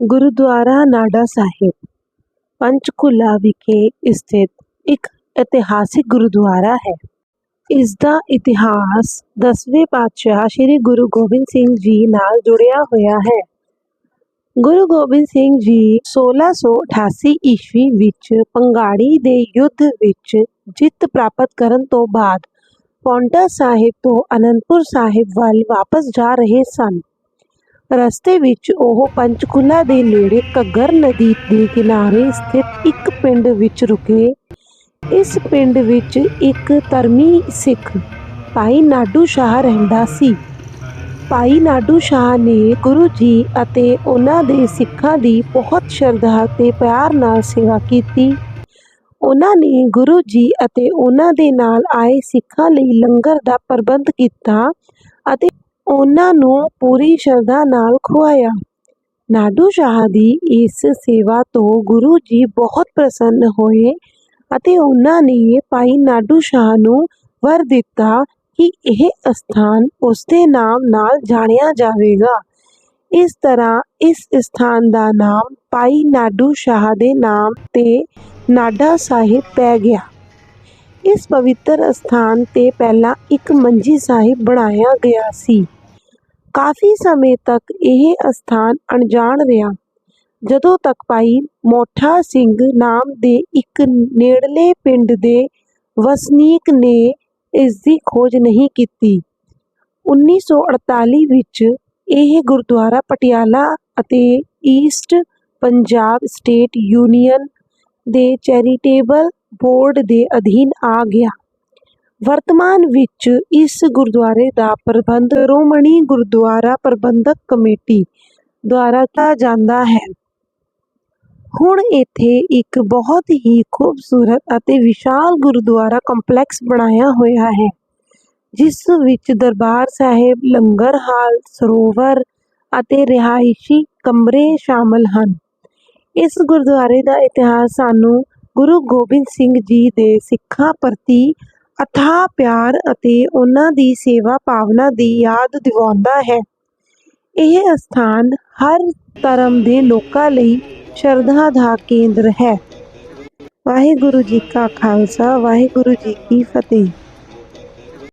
ਗੁਰਦੁਆਰਾ ਨਾਡਾ ਸਾਹਿਬ ਪੰਚਕੂਲਾ ਵਿਖੇ ਸਥਿਤ ਇੱਕ ਇਤਿਹਾਸਿਕ ਗੁਰਦੁਆਰਾ ਹੈ। ਇਸ ਦਾ ਇਤਿਹਾਸ ਦਸਵੇਂ ਪਾਤਸ਼ਾਹ ਸ੍ਰੀ ਗੁਰੂ ਗੋਬਿੰਦ ਸਿੰਘ ਜੀ ਨਾਲ ਜੁੜਿਆ ਹੋਇਆ ਹੈ। ਗੁਰੂ ਗੋਬਿੰਦ ਸਿੰਘ ਜੀ 1688 ਈਸਵੀ ਵਿੱਚ ਪੰਗਾੜੀ ਦੇ ਯੁੱਧ ਵਿੱਚ ਜਿੱਤ ਪ੍ਰਾਪਤ ਕਰਨ ਤੋਂ ਬਾਅਦ ਪੌਂਟਾ ਸਾਹਿਬ ਤੋਂ ਅਨੰਦਪੁਰ ਸਾਹਿਬ ਵੱਲ ਵਾਪਸ ਜਾ ਰਹੇ ਸਨ। ਰਸਤੇ ਵਿੱਚ ਉਹ ਪੰਚਕੂਲਾ ਦੇ ਨੇੜੇ ਘੱਗਰ ਨਦੀ ਦੇ ਕਿਨਾਰੇ ਸਥਿਤ ਇੱਕ ਪਿੰਡ ਵਿੱਚ ਰੁਕੇ। ਇਸ ਪਿੰਡ ਵਿੱਚ ਇੱਕ ਧਰਮੀ ਸਿੱਖ ਭਾਈ ਨਾਡੂ ਸ਼ਾਹ ਰਹਿੰਦਾ ਸੀ। ਭਾਈ ਨਾਡੂ ਸ਼ਾਹ ਨੇ ਗੁਰੂ ਜੀ ਅਤੇ ਉਹਨਾਂ ਦੇ ਸਿੱਖਾਂ ਦੀ ਬਹੁਤ ਸ਼ਰਧਾ ਤੇ ਪਿਆਰ ਨਾਲ ਸੇਵਾ ਕੀਤੀ। ਉਹਨਾਂ ਨੇ ਗੁਰੂ ਜੀ ਅਤੇ ਉਹਨਾਂ ਦੇ ਨਾਲ ਆਏ ਸਿੱਖਾਂ ਲਈ ਲੰਗਰ ਦਾ ਪ੍ਰਬੰਧ ਕੀਤਾ ਅਤੇ ਉਹਨਾਂ ਨੂੰ ਪੂਰੀ ਸ਼ਰਧਾ ਨਾਲ ਖੁਆਇਆ। ਨਾਡੂ ਸ਼ਾਹ ਦੀ ਇਸ ਸੇਵਾ ਤੋਂ ਗੁਰੂ ਜੀ ਬਹੁਤ ਪ੍ਰਸੰਨ ਹੋਏ ਅਤੇ ਉਹਨਾਂ ਨੇ ਭਾਈ ਨਾਡੂ ਸ਼ਾਹ ਨੂੰ ਵਰ ਦਿੱਤਾ ਕਿ ਇਹ ਅਸਥਾਨ ਉਸਦੇ ਨਾਮ ਨਾਲ ਜਾਣਿਆ ਜਾਵੇਗਾ। ਇਸ ਤਰ੍ਹਾਂ ਇਸ ਸਥਾਨ ਦਾ ਨਾਮ ਭਾਈ ਨਾਡੂ ਸ਼ਾਹ ਦੇ ਨਾਮ ਤੇ ਨਾਡਾ ਸਾਹਿਬ ਪੈ ਗਿਆ। ਇਸ ਪਵਿੱਤਰ ਅਸਥਾਨ ਤੇ ਪਹਿਲਾਂ ਇੱਕ ਮੰਜੀ ਸਾਹਿਬ ਬਣਾਇਆ ਗਿਆ ਸੀ। ਕਾਫੀ ਸਮੇਂ ਤੱਕ ਇਹ ਅਸਥਾਨ ਅਣਜਾਣ ਰਿਹਾ। ਜਦੋਂ ਤੱਕ ਭਾਈ ਮੋਠਾ ਸਿੰਘ ਨਾਮ ਦੇ ਇੱਕ ਨੇੜਲੇ ਪਿੰਡ ਦੇ ਵਸਨੀਕ ਨੇ ਇਸ ਦੀ ਖੋਜ ਨਹੀਂ ਕੀਤੀ 1948 ਵਿੱਚ ਇਹ ਗੁਰਦੁਆਰਾ ਪਟਿਆਲਾ ਅਤੇ ਈਸਟ ਪੰਜਾਬ ਸਟੇਟ ਯੂਨੀਅਨ ਦੇ ਚੈਰੀਟੇਬਲ ਬੋਰਡ ਦੇ ਅਧੀਨ ਆ ਗਿਆ। ਵਰਤਮਾਨ ਵਿੱਚ ਇਸ ਗੁਰਦੁਆਰੇ ਦਾ ਪ੍ਰਬੰਧ ਸ਼੍ਰੋਮਣੀ ਗੁਰਦੁਆਰਾ ਪ੍ਰਬੰਧਕ ਕਮੇਟੀ ਦੁਆਰਾ ਕੀਤਾ ਜਾਂਦਾ ਹੈ। ਹੁਣ ਇੱਥੇ ਇੱਕ ਬਹੁਤ ਹੀ ਖੂਬਸੂਰਤ ਅਤੇ ਵਿਸ਼ਾਲ ਗੁਰਦੁਆਰਾ ਕੰਪਲੈਕਸ ਬਣਾਇਆ ਹੋਇਆ ਹੈ, ਜਿਸ ਵਿੱਚ ਦਰਬਾਰ ਸਾਹਿਬ, ਲੰਗਰ ਹਾਲ, ਸਰੋਵਰ ਅਤੇ ਰਿਹਾਇਸ਼ੀ ਕਮਰੇ ਸ਼ਾਮਲ ਹਨ। ਇਸ ਗੁਰਦੁਆਰੇ ਦਾ ਇਤਿਹਾਸ ਸਾਨੂੰ ਗੁਰੂ ਗੋਬਿੰਦ ਸਿੰਘ ਜੀ ਦੇ ਸਿੱਖਾਂ ਪ੍ਰਤੀ ਅਥਾਹ ਪਿਆਰ ਅਤੇ ਉਹਨਾਂ ਦੀ ਸੇਵਾ ਭਾਵਨਾ ਦੀ ਯਾਦ ਦਿਵਾਉਂਦਾ ਹੈ। ਇਹ ਅਸਥਾਨ ਹਰ ਧਰਮ ਦੇ ਲੋਕਾਂ ਲਈ ਸ਼ਰਧਾ ਦਾ ਕੇਂਦਰ ਹੈ। ਵਾਹਿਗੁਰੂ ਜੀ ਕਾ ਖਾਲਸਾ, ਵਾਹਿਗੁਰੂ ਜੀ ਕੀ ਫਤਿਹ।